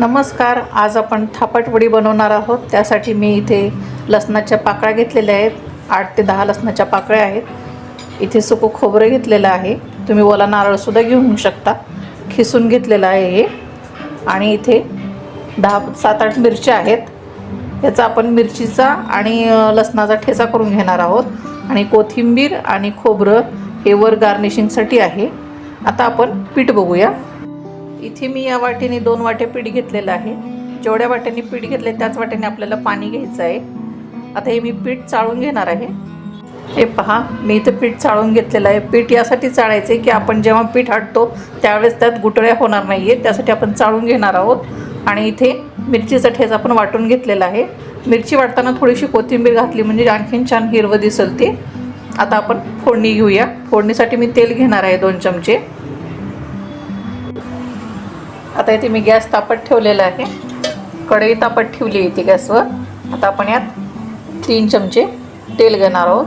नमस्कार आज आपण थापटवडी बनवणार आहोत. त्यासाठी मी इथे लसणाच्या पाकळ्या घेतलेल्या आहेत. आठ ते दहा लसणाच्या पाकळ्या आहेत. इथे सुकं खोबरं घेतलेलं आहे. तुम्ही ओला नारळसुद्धा घेऊ शकता. खिसून घेतलेलं आहे हे. आणि इथे दहा सात आठ मिरच्या आहेत. याचा आपण मिरचीचा आणि लसणाचा ठेचा करून घेणार आहोत. आणि कोथिंबीर आणि खोबरं हे वर गार्निशिंगसाठी आहे. आता आपण पीठ बघूया. इथे मी या वाटेने दोन वाटे पीठ घेतलेलं आहे. जेवढ्या वाट्याने पीठ घेतले त्याच वाट्याने आपल्याला पाणी घ्यायचं आहे. आता हे मी पीठ चाळून घेणार आहे. हे पहा मी इथं पीठ चाळून घेतलेलं आहे. पीठ यासाठी चाळायचं आहे की आपण जेव्हा पीठ हटतो त्यावेळेस त्यात गुटळ्या होणार नाही आहे त्यासाठी आपण चाळून घेणार आहोत. आणि इथे मिरचीचा ठेचा आपण वाटून घेतलेला आहे. मिरची वाटताना थोडीशी कोथिंबीर घातली म्हणजे आणखीन छान हिरवं दिसेल ते. आता आपण फोडणी घेऊया. फोडणीसाठी मी तेल घेणार आहे दोन चमचे. आता इथे मी गॅस तापत ठेवलेला आहे. कढई तापत ठेवली इथे गॅसवर. आता आपण यात तीन चमचे तेल घेणार आहोत.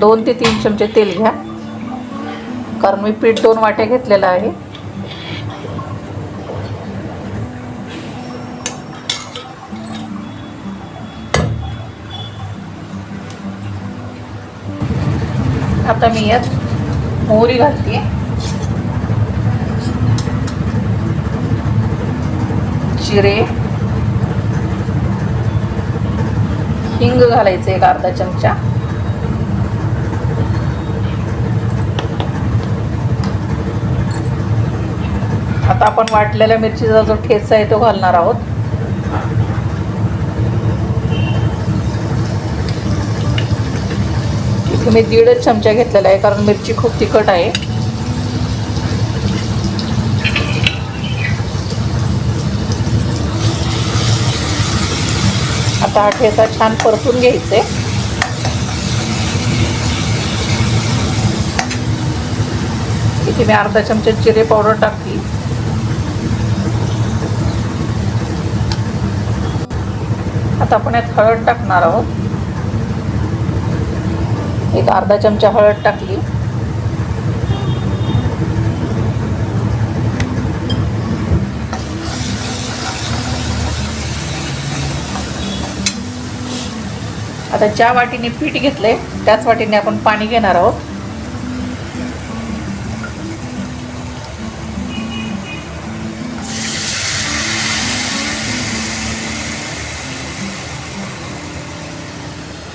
दोन ते तीन चमचे तेल घ्या. कारण मी पीठ दोन वाट्या घेतलेलं आहे. आता मी यात मोहरी घालते. जिरे. हिंग घालायचं एक अर्धा चमचा. आता आपण वाटलेल्या मिरचीचा जो ठेचा आहे तो घालणार आहोत. इथे मी दीडच चमचा घेतलेला आहे कारण मिरची खूप तिखट आहे. आता हा ठेचा छान परतून घ्यायचे. इथे मी अर्धा चमचा जिरे पावडर टाकली. आता आपण यात हळद टाकणार आहोत. एक अर्धा चमचा हळद टाकली. आता ज्या वाटीने पीठ घेतलंय त्याच वाटीने आपण पाणी घेणार आहोत.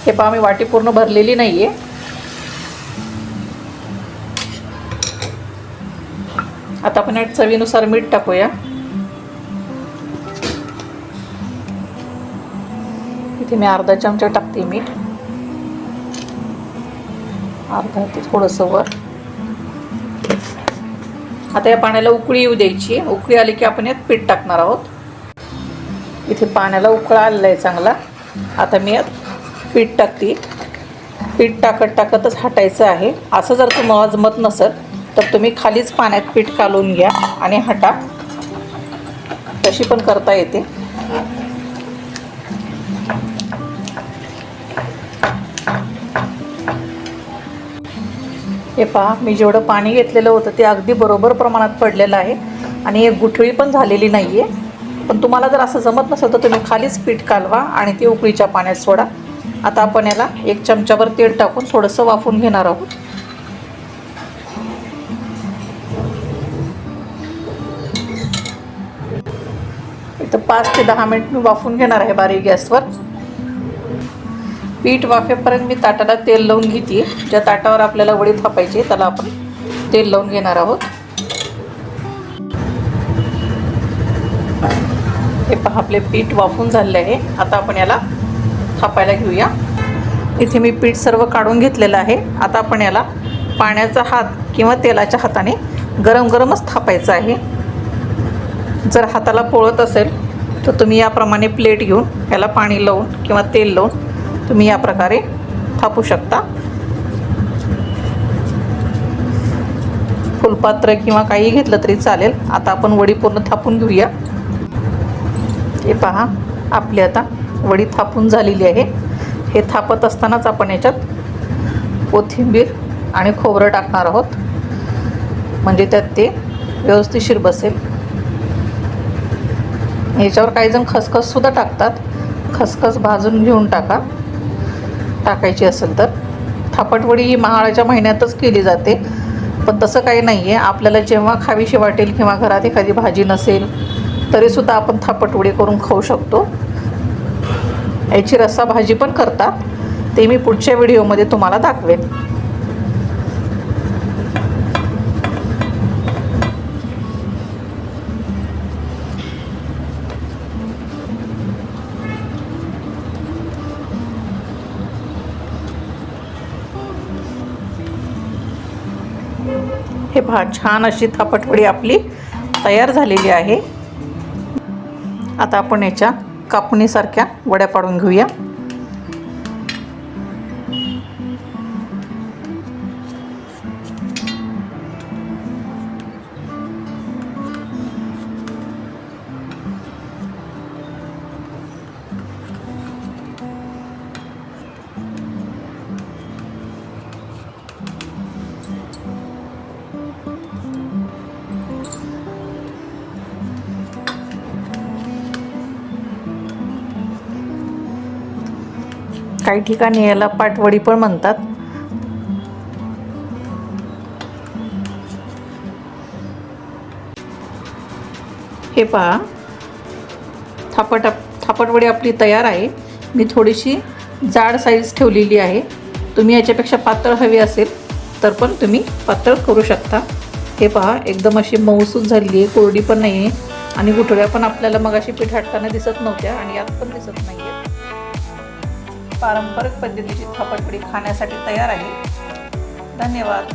हे पहा मी वाटी पूर्ण भरलेली नाहीये. आता आपण यात चवीनुसार मीठ टाकूया. इथे मी अर्धा चमचा टाकते मीठ. अर्धा ते थोडंसं वर. आता या पाण्याला उकळी येऊ द्यायची. उकळी आली की आपण यात पीठ टाकणार आहोत. इथे पाण्याला उकळा आलेला आहे चांगला. आता मी यात पीठ टाकते. पीठ टाकत टाकतच हटायचं आहे. असं जर तुम्हाला जमत नसेल तर तुम्ही खालीच पाण्यात पीठ कालून घ्या आणि हटा. तशी पण करता येते. हे पहा मी जेवढं पाणी घेतलेलं होतं ते अगदी बरोबर प्रमाणात पडलेलं आहे. आणि एक गुठळी पण झालेली नाही आहे पण तुम्हाला जर असं जमत नसेल तर तुम्ही खालीच पीठ कालवा आणि ते उकळीच्या पाण्यात सोडा. आता आपण याला एक चमच्यावर तेल टाकून थोडंसं वाफून घेणार आहोत. इथं पाच ते दहा मिनिट मी वाफून घेणार आहे बारीक गॅसवर. पीठ वाफेपर्यंत मी ताटाला तेल लावून घेते. ज्या ताटावर आपल्याला वडी थापायची आहे, त्याला आपण तेल लावून घेणार आहोत. हे पहा आपले पीठ वाफून झालेले आहे. आता आपण याला थापायला घेऊया. इथे मी पीठ सर्व काढून घेतलेलं आहे. आता आपण याला पाण्याचा हात किंवा तेलाच्या हाताने गरम गरमच थापायचं आहे. जर हाताला पोळत असेल तर तुम्ही याप्रमाणे प्लेट घेऊन याला पाणी लावून किंवा तेल लावून तुम्ही या प्रकारे थापू शकता. फुलपात्र किंवा काही घेतलं तरी चालेल. आता आपण वडी पूर्ण थापून घेऊया. हे पहा आपली आता वडी थापून झालेली आहे. हे थापत असतानाच आपण याच्यात कोथिंबीर आणि खोबरं टाकणार आहोत. म्हणजे त्यात ते व्यवस्थिशीर बसेल. याच्यावर काही जण खसखससुद्धा टाकतात. खसखस भाजून घेऊन टाका. टाकायची असेल तर. थापटवडी ही महाळाच्या महिन्यातच केली जाते. पण तसं काही नाही आहे आपल्याला जेव्हा खावीशी वाटेल किंवा घरात एखादी भाजी नसेल तरीसुद्धा आपण थापटवडी करून खाऊ शकतो. याची रस्सा भाजी पण करतात. ते मी पुढच्या व्हिडिओमध्ये तुम्हाला दाखवेन. हे पहा छान अशी थापटवडी आपली तयार झालेली आहे. आता आपण याच्या कापणीसारख्या वड्या पाडून घेऊया. काही ठिकाणी याला पाटवडी पण म्हणतात. हे पहा. थापट थापटवडी आपली तयार आहे. मी थोडीशी जाड साईज ठेवलेली आहे. तुम्ही याच्यापेक्षा पातळ हवी असेल तर पण तुम्ही पातळ करू शकता. हे पहा एकदम अशी मऊसूत झालेली आहे. कोरडी पण नाही आहे आणि गुठळ्या पण आपल्याला मग अशी पिठाटताना दिसत नव्हत्या आणि यात पण दिसत नाही आहे पारंपरिक पद्धतीची थापटपडी खाण्यासाठी तयार आहे. धन्यवाद.